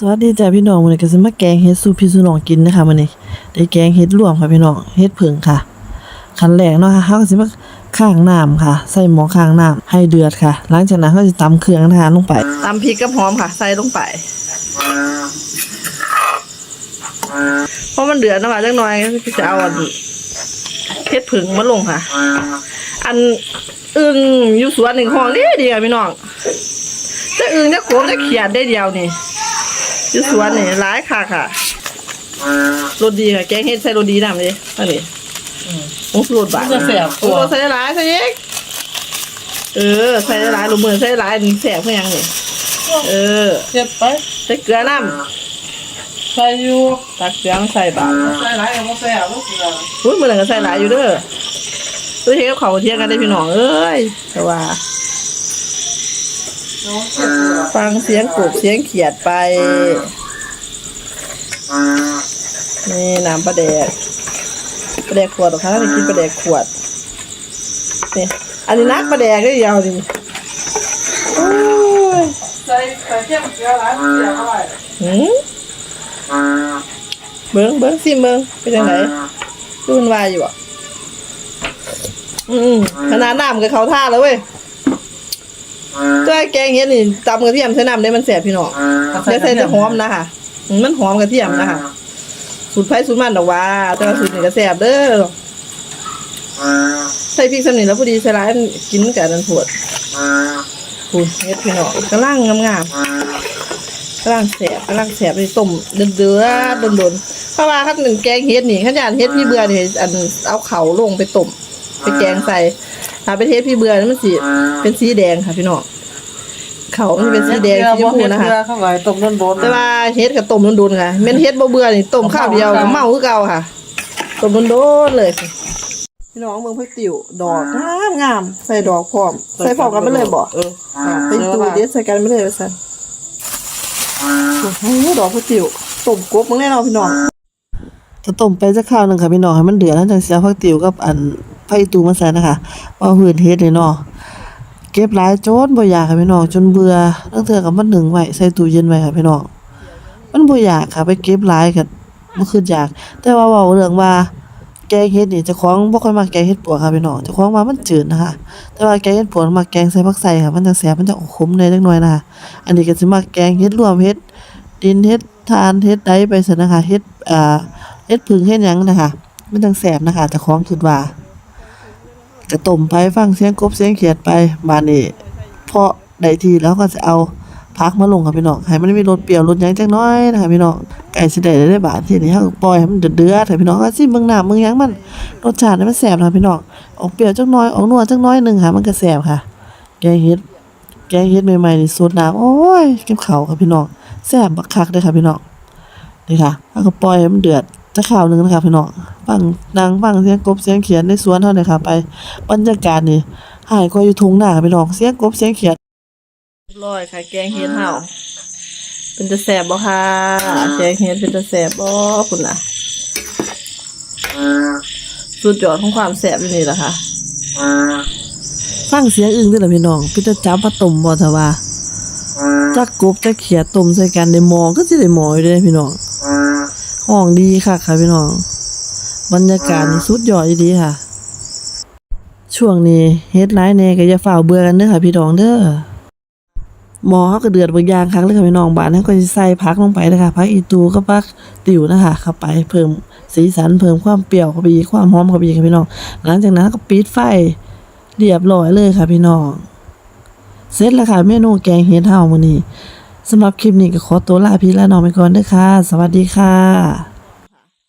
สวัสดีจ้าพี่น้องมื้อนี้ก็สิมาแกงเฮ็ดสูพี่สู่น้องกินนะคะมื้อนี้ได้แกงเฮ็ดรวมค่ะพี่น้องเฮ็ดผึ่งค่ะขั้นแรกเนาะค่ะเฮาก็สิมาข้างน้ำค่ะ ใส่หม้อข้างน้ำให้เดือดค่ะ หลังจากนั้นเฮาสิตำเครื่องนะคะลงไปตำพริกกับหอมค่ะ ใส่ลงไปเพอมันเดือดนะคะจักหน่อยก็จะเอาอันเฮ็ดผึ่งมาลงค่ะ อันอึ่งอยู่สวนหนึ่งห้องนี่ดีค่ะพี่น้องจะอึ่งจะโขมจะเขียดได้เดียวนี่ อยู่สวนนี่ร้ายค่ะค่ะรสดีค่ะ แกงเฮ็ดใส่รสดีนำเลยอันนี้ผงสูตรบาทมันจะแสบตัวโอ้ใส่หลายใส่เอกเออ ใส่หลายลูกมือใส่หลายนี่แสบเพื่อยังนี่เออเจ็บไปใส่เกลือน้ใส่อยู่ำตักเกลือมาใส่บาทใส่หลายกับบ่แซ่บบ่เกลืออุ้ยมือหนึ่งก็ใส่หลายอยู่เด้อตัวเฮ็ดกับเขาวเที่ยงกันได้พี่น้องเอ้ยแต่ว่า ฟังเสียงกบเสียงเขียดไป นี่น้ำปลาแดกปลาแดกขวดหรอคะถ้าจะกินปลาแดกขวดนี่อันนี้นักปลาแดกได้ยาวดิโอ้ยใส่ใส่เจ็บเกลือหลายบ่เสียเท่าไหร่หืมเบิ้งเบิ้งซิมเบิ้งเป็นยังไงดูมันวายอยู่อะอืมขนาดน้ำกับเขาท่าแล้วเว้ย ตัวแกงเฮ็ดนี่ตำกระเทียมใส่น้ำได้มันแสบพี่น้องเดี๋ยวใส่แต่หอมนะคะอืมมันหอมกระเทียมนะคะสูตรไผ่สูตรมันดอกว่า แต่ว่าสูตรนี้ก็แซ่บเด้อใส่พริกสำนีแล้วพอดีใส่ร้ายมันกินกับนันปวดคุณเฮ็ดพี่น้องกำลังงามๆกำลังแซ่บกำลังแซ่บไปต้มเดือดเดือดโดนๆเพราะว่าคันหนึ่งแกงเฮ็ดนี่ขันยานเฮ็ดพี่เบื่อนี่อันเอาเขาลงไปต้มไปแกงใส่ ถ้าไปเทศพี่เบื่อนี่มันสิเป็นสีแดงค่ะพี่น้องเขามันเป็นสีแดงสีชมพูนะคะเกลือเข้าไปต้มโดนๆแต่ว่าเฮ็ดกับต้มโดนๆค่ะแม่นเฮ็ดบ่เบื่อนี่ต้มข้าวเดียวก็เมาคือเก่าค่ะต้มโดนๆเลยพี่น้องเบิ่งผักติ๋วดอกงามงามๆใส่ดอกพร้อมใส่พร้อมกันไปเลยบ่เออไปตูเด็ดใส่กันไปเลยว่าซั่นโอ้โหดอกผักติ๋วต้มกบมึงแน่นอนพี่น้องจะต้มไปสักข้าวหนึงค่ะพี่น้องให้มันเดือดแล้วจังสิเอาผักติ๋วกับอัน ไผ่ตูมาใส่นะคะว่าหืนเฮ็ดนี่เนาะเก็บหลายโจนบ่อยากค่ะพี่น้องจนเบื่อตั้งเทื่อกับมันหนึ่งไว้ใส่ตู้เย็นไว้ค่ะพี่น้องมันบ่อยากค่ะไปเก็บหลายก็บ่คืออยาก แต่ว่าเว้าเรื่องว่าแกงเฮ็ดนี่เจ้าของบ่ค่อยมักแกงเฮ็ดปวกค่ะพี่น้องเจ้าของว่ามันจืดนะคะ แต่ว่าแกงเฮ็ดปวกมักแกงใส่ผักใส่ค่ะมันจังแซ่บมันจะออกขมหน่อยจักหน่อยนะคะอันนี้ก็สิมักแกงเฮ็ดรวมเฮ็ดดินเฮ็ดทานเฮ็ดใดไปซั่นะคะเฮ็ดอ่าเฮ็ดผึ่งเฮ็ดหยังนะคะมันจังแซ่บนะคะเจ้าของคิดว่า ก็ต้มไปฟังเสียงกบเสียงเขียดไปบาดนี้พอได้ทีแล้วก็จะเอาพักมาลงค่ะพี่น้องให้มันมีรสเปรี้ยวรสหยังจักน้อยนะคะพี่น้องไก่สิได้ได้บาทที่นี่เฮาปล่อยให้มันเดือดๆให้พี่น้องก็สิเบิ่งน้ำเบิ่งยังมันรสชาติมันแซ่บนะคะพี่น้องออกเปรี้ยวจักน้อยออกนัวจักน้อยหนึงค่ะมันก็แซ่บค่ะ แกงเฮ็ดแกงเฮ็ดใหม่ๆนี่สดน้ำโอ้ยเก็บข้าวค่ะพี่น้องแซ่บบักคักเด้อค่ะพี่น้องนี่ค่ะเฮาก็ปล่อยให้มันเดือด จักข้าวหนึงนะคะพี่น้องฟังนางฟังเสียงกบเสียงเขียดในสวนเฮาเนี่ยค่ะไปบรรยากาศนี่หายกว่าอยู่ทุ่งนาค่ะพี่น้องเสียงกบเสียงเขียดเรียบร้อยค่ะ แกงเฮ็ดเฮาเป็นตะแสบบ่ค่ะแกงเฮ็ดเป็นตะแสบบ่คุณน่ะสุดยอดของความแสบอยู่นี่แหละค่ะฟังเสียงอึ้งด้วยล่ะพี่น้องพี่จะจับมาต้มบ่ทว่าจักกบจักเขียดต้มใส่กันในหม้อก็สิได้หม้ออยู่เด้พี่น้อง ห้องดีค่ะค่ะพี่น้อง บรรยากาศนี่สุดยอดอีหลีค่ะ ช่วงนี้เฮ็ดหลายแหน่ก็อย่าฝ่าวเบื่อกันเด้อค่ะ พี่น้องเด้อหมอเขาก็เดือดบางอย่างครั้งเลยค่ะพี่น้องบ้านนั้นก็จะใส่พักลงไปนะคะพักอีตูก็พักติ๋วนะคะเข้าไปเพิ่มสีสันเพิ่มความเปรี้ยวเข้าไปอีกความหอมเข้าไปอีกค่ะพี่น้องหลังจากนั้นก็ปิดไฟเรียบร้อยเลยค่ะพี่น้องเสร็จแล้วค่ะเมนูแกงเฮ็ดเฮามื้อนี้ สำหรับคลิปนี้ก็ขอตัวลาพี่และน้องไปก่อนเด้อค่ะ สวัสดีค่ะ